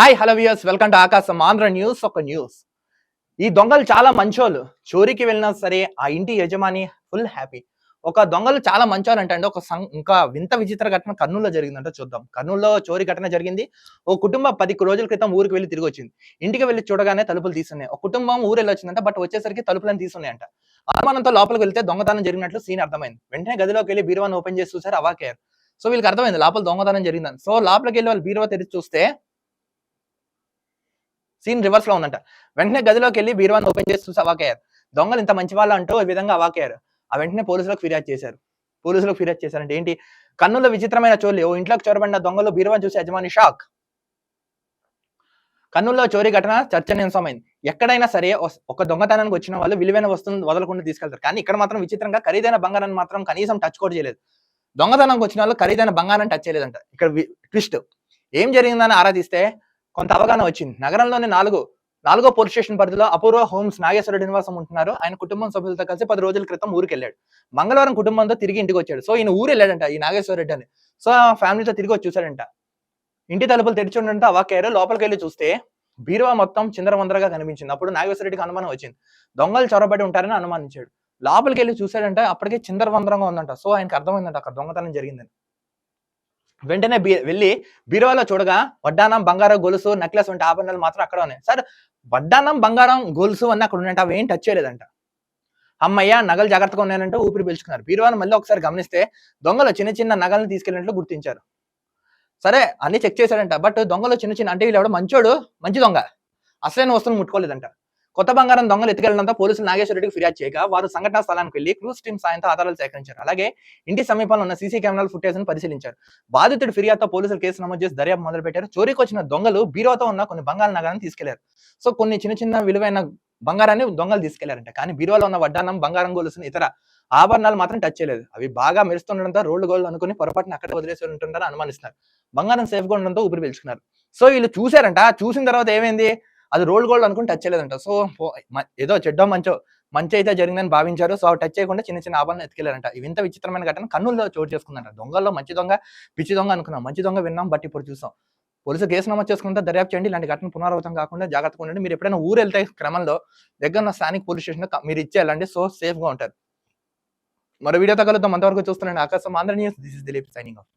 Hi hello viewers welcome to Aakasam Andhra news ఒక news ఈ దొంగలు చాలా మంచోళ్ళు. చోరీకి వెళ్ళినా సరే ఆ ఇంటి యజమాని ఫుల్ హ్యాపీ ఒక దొంగలు చాలా మంచోళ్ళు అంటే ఒక సం- ఇంకా వింత విచిత్ర ఘటన కర్నూలులో జరిగిందంటే చూద్దాం. కర్నూలులో చోరీ ఘటన జరిగింది. ఓ కుటుంబం పది రోజుల క్రితం ఊరికి వెళ్ళి తిరిగి వచ్చింది. ఇంటికి వెళ్ళి చూడగానే తలుపులు తీసున్నాయి ఒక కుటుంబం ఊరు వెళ్ళి వచ్చిందంట. బట్ వచ్చేసరికి తలుపులను తీసున్నాయంట అనుమానంతో లోపలికి వెళ్తే దొంగతనం జరిగినట్లు సీన్ అర్థమైంది. వెంటనే గదిలోకి వెళ్ళి బీరువాన్ని ఓపెన్ చేసి చూసారు అవాకేర్ సో వీళ్ళకి అర్థమైంది. లోపల దొంగతనం జరిగిందని. సో లోపలికి వెళ్ళి వాళ్ళు బీరువా తెరిచి చూస్తే సీన్ రివర్స్లో ఉందంట. వెంటనే గదిలోకి వెళ్ళి బీరువాన్ ఓపెన్ చేసి చూసి అవాకయ్యారు దొంగలు ఇంత మంచి వాళ్ళు అంటూ ఈ విధంగా అవాకయ్యారు ఆ వెంటనే పోలీసులకు ఫిర్యాదు చేశారు. పోలీసులకు ఫిర్యాదు చేశారంటే ఏంటి? కన్నుల విచిత్రమైన చోలి ఓ ఇంట్లోకి చొరబడిన దొంగలు బీరువాన్ని చూసి యజమాని షాక్ కన్నుల్లో చోరీ ఘటన చర్చనీయాంశమైంది. ఎక్కడైనా సరే ఒక దొంగతనానికి వచ్చిన వాళ్ళు విలువైన వస్తువులను వదలకుండా తీసుకెళ్తారు. కానీ ఇక్కడ మాత్రం విచిత్రంగా ఖరీదైన బంగారాన్ని మాత్రం కనీసం టచ్ కూడా చేయలేదు. దొంగతనానికి వచ్చిన వాళ్ళు ఖరీదైన బంగారాన్ని టచ్ చేయలేదంట. ఇక్కడ ట్విస్ట్ ఏం జరిగిందని ఆరాధిస్తే కొంత అవగాహన వచ్చింది. నగరంలోని నాలుగు నాలుగో పోలీస్ స్టేషన్ పరిధిలో అపూర్వ హోమ్స్ నాగేశ్వర నివాసం ఉంటున్నారు. ఆయన కుటుంబం సభ్యులతో కలిసి పది రోజుల క్రితం ఊరికి వెళ్ళాడు మంగళవారం కుటుంబంతో తిరిగి ఇంటికి వచ్చాడు. సో ఈయన ఊరు వెళ్ళాడంట ఈ నాగేశ్వర రెడ్డి అని. సో ఆ ఫ్యామిలీతో తిరిగి వచ్చి చూశాడంట. ఇంటి తలుపులు తెరిచి ఉండడంతో అవాకారు లోపలికి వెళ్ళి చూస్తే బీరువా మొత్తం చిందరవందరగా కనిపించింది. అప్పుడు నాగేశ్వరరెడ్డికి అనుమానం వచ్చింది. దొంగలు చొరబడి ఉంటారని అనుమానించాడు. లోపలికి వెళ్ళి చూశాడంటే అప్పటికే చిందరవందరంగా ఉందంట. సో ఆయనకు అర్థమైందంట అక్కడ దొంగతనం జరిగిందని. వెంటనే బీ- వెళ్ళి బీరువాలో చూడగా వడ్డానం బంగారం గొలుసు నెక్లెస్ వంటి ఆభరణాలు మాత్రం అక్కడ ఉన్నాయి. సార్ వడ్డానం బంగారం గొలుసు అన్న అక్కడ ఉన్నాయంట అవి ఏం టచ్ చేయలేదంట. అమ్మయ్య నగలు జాగ్రత్తగా ఉన్నాయంటే ఊపిరి పీల్చుకున్నారు. బీరువాను మళ్ళీ ఒకసారి గమనిస్తే దొంగలు చిన్న చిన్న నగలను తీసుకెళ్ళినట్లు గుర్తించారు. సరే అన్ని చెక్ చేశాడంట బట్ దొంగలు చిన్న చిన్న అంటే వీళ్ళు ఎవడో మంచోడు మంచి దొంగ. అసలైన వస్తువులు ముట్టుకోలేదంట. కొత్త బంగారం దొంగలు ఎత్తుకెళ్ళడంతో పోలీసులు నాగేశ్వరరెడ్డికి ఫిర్యాదు చేయగా వారు సంఘటనా స్థలానికి వెళ్ళి క్రూస్ టీమ్ సాయంతో ఆధారాలు సేకరించారు. అలాగే ఇంటి సమీపంలో ఉన్న సీసీ కెమెరాల ఫుటేజ్ పరిశీలించారు. బాధితుడి ఫిర్యాదుతో పోలీసులు కేసు నమోదు చేసి దర్యాప్తు మొదలుపెట్టారు. చోరీకి వచ్చిన దొంగలు బీరోతో ఉన్న కొన్ని బంగారు నగరాన్ని తీసుకెళ్ళారు. సో కొన్ని చిన్న చిన్న విలువైన బంగారాన్ని దొంగలు తీసుకెళ్ళారంట. కానీ బీరువాలో ఉన్న వడ్డానం బంగారం గోలుసిన ఇతర ఆభరణాలు మాత్రం టచ్ చేయలేదు. అవి బాగా మెరుస్తుండడంతో రోడ్డు గోళ్ళు అనుకుని పొరపాటున అక్కడ వదిలేసి ఉంటుంటారని అనుమానిస్తున్నారు. బంగారం సేఫ్గా ఉండడంతో ఊపిరి పీల్చుకున్నారు. సో వీళ్ళు చూశారంట. చూసిన తర్వాత ఏమైంది? అది రోల్ గోల్డ్ అనుకుని టచ్ చేయలేదంట. సో ఏదో చెడ్డో మంచో మంచి అయితే జరిగిందని భావించారు. సో టచ్ చేయకుండా చిన్న చిన్న ఆభరణాలు ఎత్తుకెళ్ళారంట ఇవి ఇంత విచిత్రమైన ఘటన కన్నుల్లో చోటు చేసుకుందంట. దొంగల్లో మంచి దొంగ పిచ్చి దొంగ అనుకున్నాం మంచి దొంగ విన్నాం బట్ ఇప్పుడు చూసాం. పోలీసు కేసు నమోదు చేసుకుంటే దర్యాప్తు చేయండి. ఇలాంటి ఘటన పునరావృతం కాకుండా జాగ్రత్తగా ఉండండి. మీరు ఎప్పుడైనా ఊరు వెళ్తే క్రమంలో దగ్గర ఉన్న స్థానిక పోలీస్ స్టేషన్ మీరు ఇచ్చేయాలండి సో సేఫ్గా ఉంటారు. మరో వీడియో తగలుద్దాం అంతవరకు చూస్తున్నాను Aakasam Andhra news. This is Dileep signing off